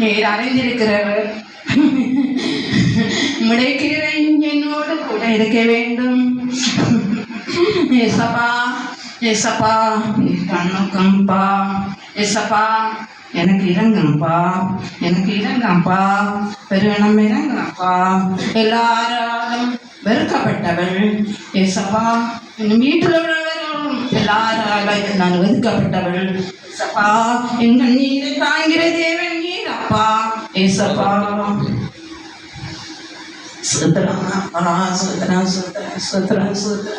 நீர் அறிந்திருக்கிறவர். முடைக்கிறவன் என்னோடு கூட இருக்க வேண்டும். ஏசப்பா ஏசப்பா நீர் கண்ணுக்கம்பா. ஏசப்பா எனக்கு இறங்கும்பா எனக்கு இறங்கப்பா பெருவனம் இறங்கப்பா எல்லாராலும் வெறுக்கப்பட்டவள். ஏசப்பா என் வீட்டில் உள்ளவர்களும் எல்லாராலும் நான் ஒதுக்கப்பட்டவள். ஏசப்பா எங்கள் நீரை தாங்கிற தேவன் நீர் அப்பா. ஏசப்பா சுத்ரா அப்பா சுத்ரா சுத்ரா சுத்ரா சுத்ரா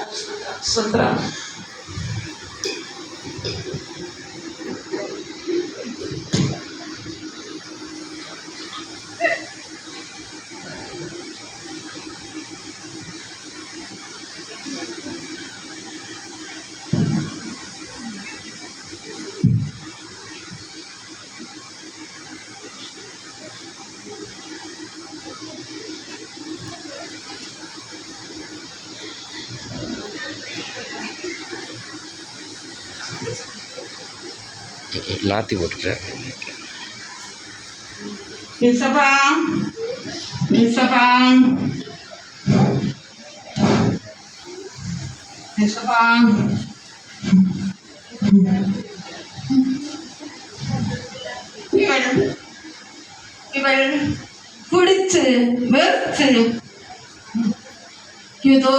சுத்ரா நாத்தி போட்டுட்டேன். இவள் இவள் குடித்து வெறுத்து ஏதோ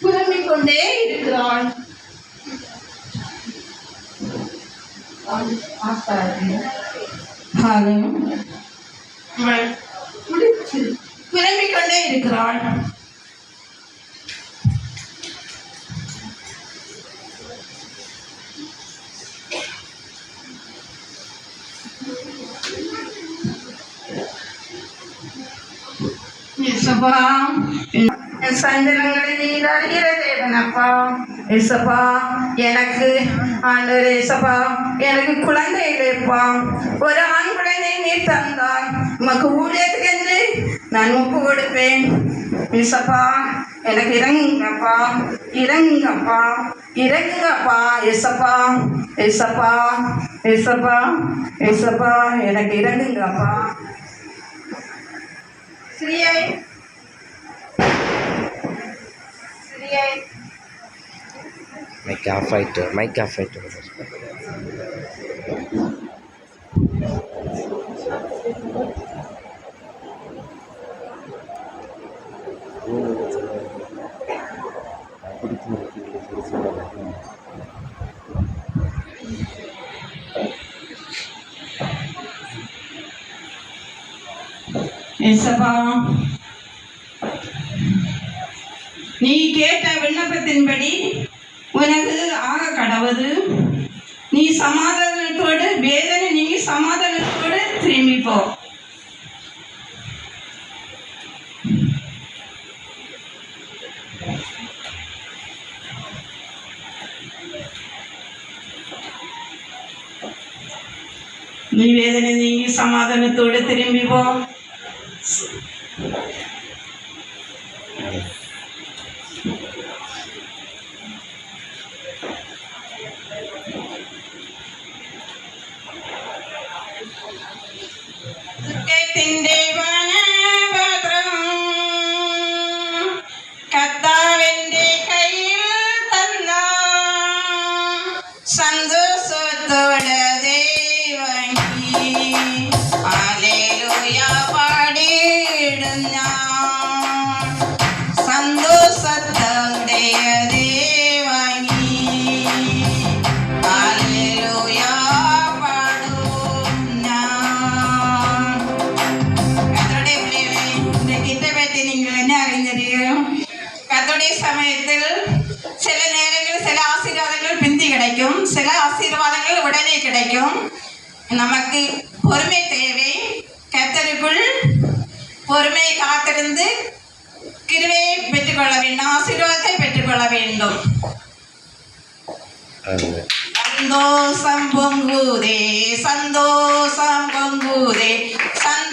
புலம்பிக் கொண்டே இருக்கிறாள். ஹலோ இவள் குடித்து புலம்பிக் கொண்டே இருக்கிறாள் இயேசுப்பா என் சந்தனங்களை நீர் அறிகிற தேவனப்பா ஏசப்பா எனக்கு ஆண்டவர் ஏசப்பா எனக்கு குழந்தை இல்லைப்பா ஒரு ஆண் குழந்தை நீர் தந்தாய் உமக்கு ஊழியத்துக்கு என்று நான் ஒப்பு கொடுப்பேன். ஏசப்பா எனக்கு இறங்குங்கப்பா இறங்குங்கப்பா இறங்குங்கப்பா ஏசப்பா ஏசப்பா ஏசப்பா இயேசப்பா எனக்கு இறங்குங்கப்பா. ஸ்ரீயை மைக் ஆஃப் ஆயிட்டு மைக் ஆஃப் ஆயிட்டு ஏசப்பா நீ கேட்ட விண்ணப்பத்தின்படி உனக்கு ஆக கடவுது. நீ சமாதானத்தோடு வேதனை நீங்கி சமாதானத்தோடு திரும்பிப்போ. நீ வேதனை நீங்கி சமாதானத்தோடு திரும்பி சமயத்தில் சில நேரங்களில் சில ஆசீர்வாதங்கள் பிந்தி கிடைக்கும் சில ஆசீர்வாதங்கள் உடனே கிடைக்கும் நமக்கு பொறுமை தேவை கத்தருக்குள் பொறுமையை காத்திருந்து கிருவையை பெற்றுக்கொள்ள வேண்டும் ஆசீர்வாதத்தை பெற்றுக்கொள்ள வேண்டும். சந்தோஷம் பொங்குதே சந்தோஷம் பொங்குதே சந்தோஷம்